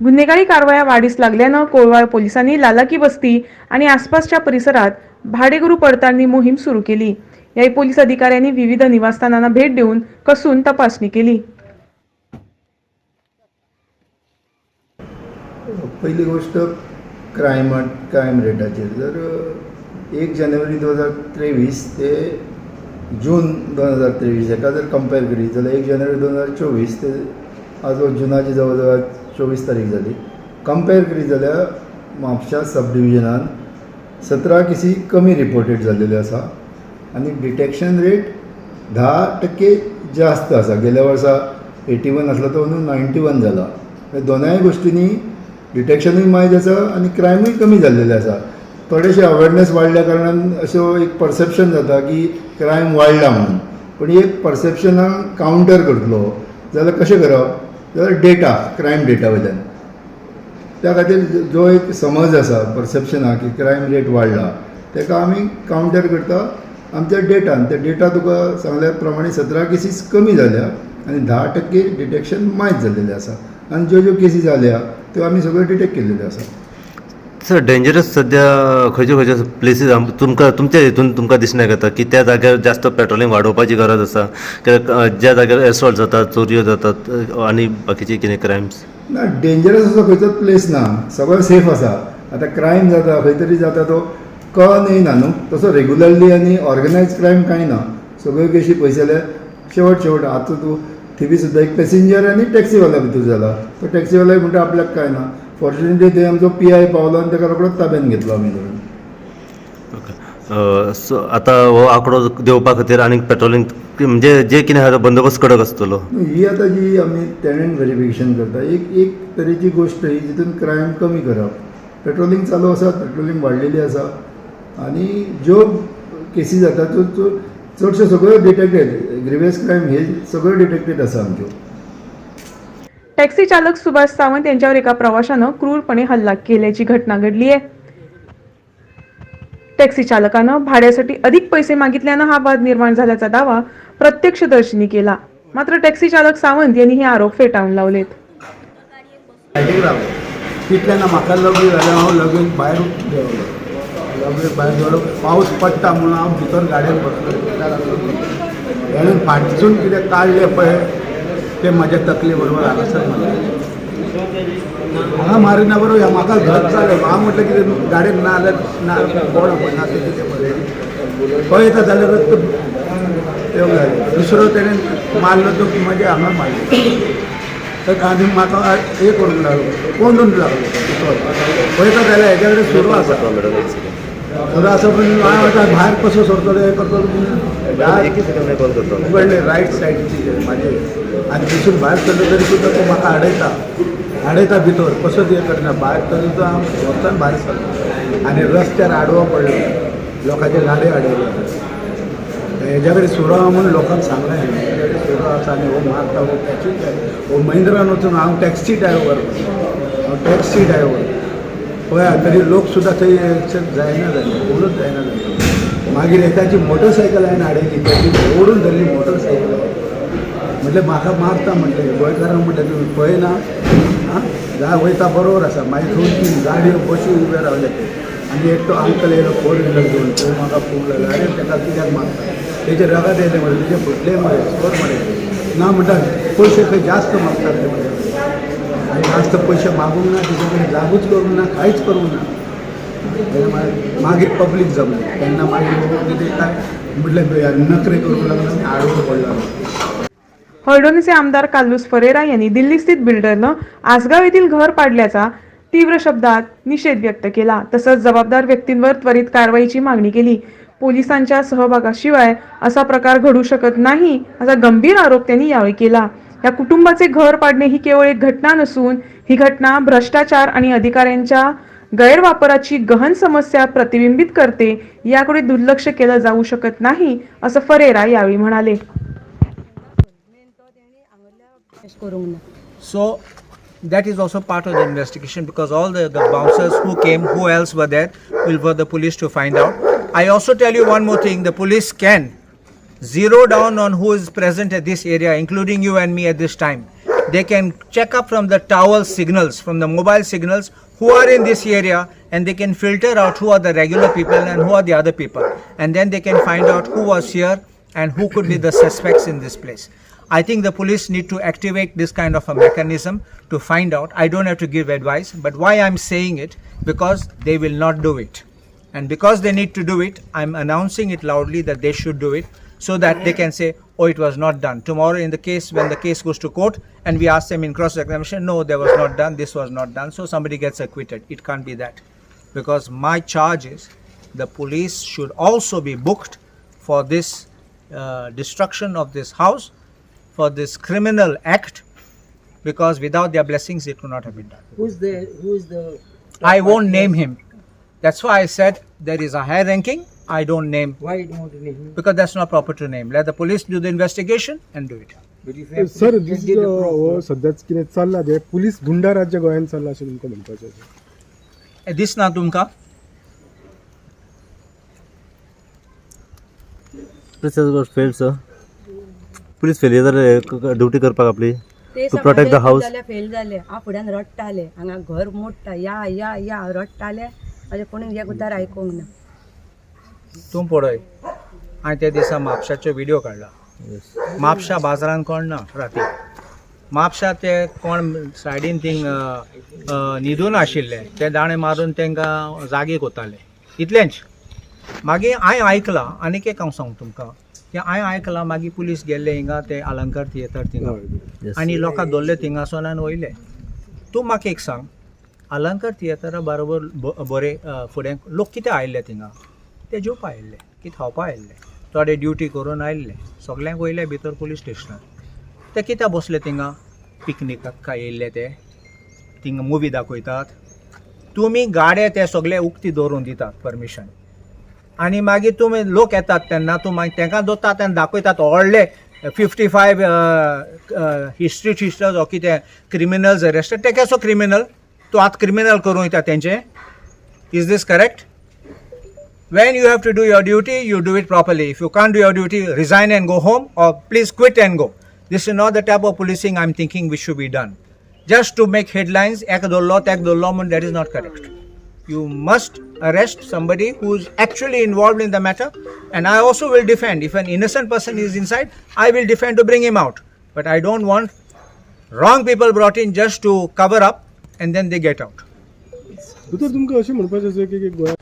गुन्हेगारी कारवाया वाढीस लागल्यानं कोळवाळ पोलिसांनी लालाकी बस्ती आणि आसपासच्या परिसरात भाडेगुरू पडताळणी मोहीम सुरू केली. यावेळी पोलीस अधिकाऱ्यांनी विविध निवासस्थानांना भेट देऊन कसून तपासणी केली. पहिली गोष्ट क्रायम क्रायम रेटाचेर जर एक जानेवारी दोन हजार तेवीस ते जून दोन हजार तेवीस हेका जर कंपेर करीत जाल्यार एक जानेवारी दोन हजार चोवीस ते आज जुनाची जवळ जवळ चोवीस तारीख जाली कंपेर करीत जाल्यार म्हापशा सब डिविजनान सतरा केसी कमी रिपोर्टेड जाल्लेल्यो आसा आनी डिटेक्शन रेट धा टक्के जास्त आसा गेल्या वर्सा एटी वन आसलो तो अंदू नायन्टी वन जाला हे दोनाय गोश्टींनी डिटेक्शनूय मायज आसा आनी क्रायमूय कमी जाल्लेले आसा थोडेशे अवेरनेस वाडल्या कारणान अश्यो एक परसेप्शन जाता की क्रायम वाडला म्हणून. पूण एक परसेप्शनाक कावंटर करतलो. जाल्यार कशें करप डेटा क्रायम डेटा वयल्यान त्या खातीर जो एक समज आसा परसेप्शन आहा की क्रायम रेट वाडला तेका आमी कावंटर करता आमच्या डेटान त्या डेटा तुका सांगल्या प्रमाणे सतरा केसीस कमी जाल्या आनी धा टक्के डिटेक्शन मायज जाल्लेलें आसा. आनी ज्यो ज्यो केसी जाल्या त्यो आमी सगळ्यो डिटेक्ट केल्लेल्यो आसा. सर डेंजरस सध्या खंयच्यो खंयच्यो प्लेसीस तुमकां तुमच्या हितून तुमकां दिसना येता की त्या जाग्यार जास्त पेट्रोलिंग वाडोवपाची गरज आसा कित्याक ज्या जाग्यार एसॉल्ट जातात चोरयो जातात आनी बाकीचे कितें क्रायम्स ना डेंजरस असो खंयचोच प्लेस ना. सगळो सेफ आसा आतां क्रायम जाता खंय तरी जाता तो कळन येयना न्हू? तसो रेगुलरली आनी ऑर्गनायज क्रायम कांय ना. सगळ्यो कशी पयस जाल्यार शेवट शेवट आतां तूं थिबी सुद्दां एक पॅसेंजर आनी टॅक्सीवाला भितर जाला तो टॅक्सीवालाय म्हणटा आपल्याक कांय ना? फॉर्च्युनेटली थंय आमचो पी आय पावलो आनी ताका रोखडोच ताब्यात घेतलो आमी धरून सो आतां हो आंकडो देवपा खातीर आनीक पेट्रोलिंग म्हणजे जे कितें तो बंदोबस्त कडक आसतलो ही आतां जी आमी टॅनंट व्हेरिफिकेशन करता एक एक तरेची गोश्ट ही जितून क्रायम कमी करप पेट्रोलिंग चालू आसा पेट्रोलिंग वाडलेली आसा आनी ज्यो केसी जाता त्यो त्यो चडश्यो सगळ्यो डिटेक्टेड ग्रिवियस क्रायम हे सगळ्यो डिटेक्टेड आसा आमच्यो. टॅक्सी चालक सुभाष सावंत यांच्यावर एका प्रवाशानं क्रूरपणे हल्ला केल्याची घटना घडली आहे. टॅक्सी चालकानं भाड्यासाठी अधिक पैसे मागितल्यानं हा वाद निर्माण झाल्याचा दावा प्रत्यक्षदर्शींनी केला. मात्र टॅक्सी चालक सावंत यांनी हे आरोप फेटाळून लावलेत. सायडीक म्हाका लगीन जालें हांव लगीन भायर देंवलो लगीन भायर देंवलो पावस पडटा म्हणून हांव भितर गाडयेन बसलो. हेणें फाटसून कितें काडलें पळय ते माझ्या तकलीबरोबर आलं सर मला. हा मारिना बरोबर म्हाका घट जालें म्हटलं की ते गाडी ना आलं ना कोण आपण ना तिथे पळय झालं जाल्यार रक्त तेवढं दुसरं त्याने मारलं तो तो म्हणजे आम्हाला मारलं. तर आनी म्हाका हे करून लागलो. कोंडून लागलो? पळयता जाल्यार हेज्या कडेन सुरू आसा सुरू आसा पूण हांव आतां भायर कसो सरतलो हें करतलो उगडलें रायट सायडीची म्हाजे आनी दिसून भायर सरलो तरी सुद्दां तो म्हाका आडयता आडयता भितर कसो हें करना भायर तरी सुद्दां हांव वचन भायर सरलो आनी रस्त्यार आडवो पडलो. लोकांचे गाडयो आडयल्यो हेज्या कडेन सुरो आहा म्हणून लोकांक सांगलें हेज्या कडेन सुरो आसा आनी हो मारता हो टॅक्सी हो महिंद्रान वचून हांव टॅक्सी ड्रायव्हर हांव टॅक्सी ड्रायव्हर पळया तरी लोक सुद्दां थंय जायना जाले ओडून जायना जाले मागीर एकाची मोटरसायकल हांवें हाडयली त्याची ओडून धरली मोटरसायकल म्हटलें म्हाका मारता म्हटलें गोंयकारांक म्हटलें तुमी पळयना आं जा वयता बरोबर आसा मागीर दोन तीन गाडयो बसी उबे रावले आनी एकटो अंकल येयलो फोर व्हिलर घेवन तो म्हाका खूब लागलो अरे ताका कित्याक मारता तेजे रगत येयले म्हणे तुजे फुटले मरे स्कोर मरे ना म्हणटा पयशे खंय जास्त मागतात ते आणि आनी जास्त पयशे मागूंक ना त्याच्याकडे कडेन जागूच करूंक ना काहीच करू ना. तेन्ना मागीर- मागीर पब्लीक जमलें. तेन्ना मागीर काय म्हटलं नखरे करू लागलं आनी आडवो पडलो. हळदोनीचे आमदार कालूस फरेरा यांनी दिल्लीस्थित बिल्डरनं आसगाव येथील घर पाडल्याचा तीव्र शब्दात निषेध व्यक्त केला. तसंच जबाबदार व्यक्तींवर त्वरित कारवाईची मागणी केली. पोलिसांच्या सहभागाशिवाय असा प्रकार घडू शकत नाही असा गंभीर आरोप त्यांनी यावेळी केला. या कुटुंबाचे घर पाडणे ही केवळ एक घटना नसून ही घटना भ्रष्टाचार आणि अधिकाऱ्यांच्या गैरवापराची गहन समस्या प्रतिबिंबित करते याकडे दुर्लक्ष केलं जाऊ शकत नाही असं फरेरा यावेळी म्हणाले. So that is also part of the investigation because all the bouncers who came who else were that will were the police to find out I also tell you one more thing the police can zero down on who is present at this area, including you and me at this time. they can check up from the towel signals, from the mobile signals, who are in this area, and they can filter out who are the regular people and who are the other people. And then they can find out who was here and who could be the suspects in this place. I think the police need to activate this kind of a mechanism to find out. I don't have to give advice, but why I'm saying it? Because they will not do it. And because they need to do it, I'm announcing it loudly that they should do it so that they can say, oh, it was not done. Tomorrow, in the case, when the case goes to court and we ask them in cross examination, no, there was not done, this was not done, so somebody gets acquitted. It can't be that. Because my charge is the police should also be booked for this uh, destruction of this house, for this criminal act, because without their blessings, it could not have been done. Who's the who's the I won't name him. That's why I said there is a high ranking. I don't name why you don't name him? because that's not proper to name. Let the police do the investigation and do it. But if you have sir then give the proof. हो सद्याच कितें चल्लां तें police गुंडा राज्य गोंयांत चल्लां अशें तुमकां म्हणपाचें आसा. दिस ना तुमकां फेल सर पुलीस फेल जाल्यार ड्युटी करपाक आपली ते To protect the house. जाले फेल जाले हांव फुड्यान रडटाले हांगा घर मोडटा या या या रडटाले म्हाजे कोणी एक उतार आयकूंक ना तूं पळय हांवें त्या दिसा म्हापशाचो व्हिडिओ काडला म्हापशा बाजारान कोण ना? राती म्हापशा ते कोण सायडीन थिंग न्हिदून आशिल्ले. ते दाणे मारून तांकां जागे कोताले इतलेंच. मागीर हांवें आयकलां. आनीक एक हांव सांगू तुमकां. की हांवें आयकलां मागीर पुलीस गेल्ले हिंगा ते अलंकार थिएटर थिंगा. आनी लोकां दवरले थिंगासोन वयले. तूं म्हाका एक सांग. अलंकार थिएटरा बरोबर बरे फुडें लोक कितें आयिल्ले थिंगा? ते जेवपा आयिल्ले कितें खावपा आयिल्ले थोडे ड्युटी करून आयिल्ले सगल्यांक वयले भितर पुलीस स्टेशनार ते कित्याक बसले थिंगा पिकनिकाक काय येयल्ले ते? थिंगा मुवी दाखयतात. तुमी गाडे ते सगळे उक्ती दवरून दितात परमिशन आनी मागीर तुमी लोक येतात तेन्ना तूं मागीर तांकां दोतात तेन्ना दाखयतात व्हडले फिफ्टी फायव हिस्ट्री टिस्टर्स ओ कितें क्रिमिनल्स अरेस्टेड ते केसो क्रिमिनल तूं आतां क्रिमिनल करूं येता तेंचे? Is this correct when you have to do your duty, you do it properly. If you can't do your duty, resign and go home, or please quit and go. This is not the type of policing I'm thinking which should be done. Just to make headlines, ek dollo, tek dollo, mun, that is not correct. You must arrest somebody who's actually involved in the matter, and I also will defend. If an innocent person is inside, I will defend to bring him out. But I don't want wrong people brought in just to cover up and then they get out. दोतोर तुमकां अशें म्हणपाचें आसा की गोंयांत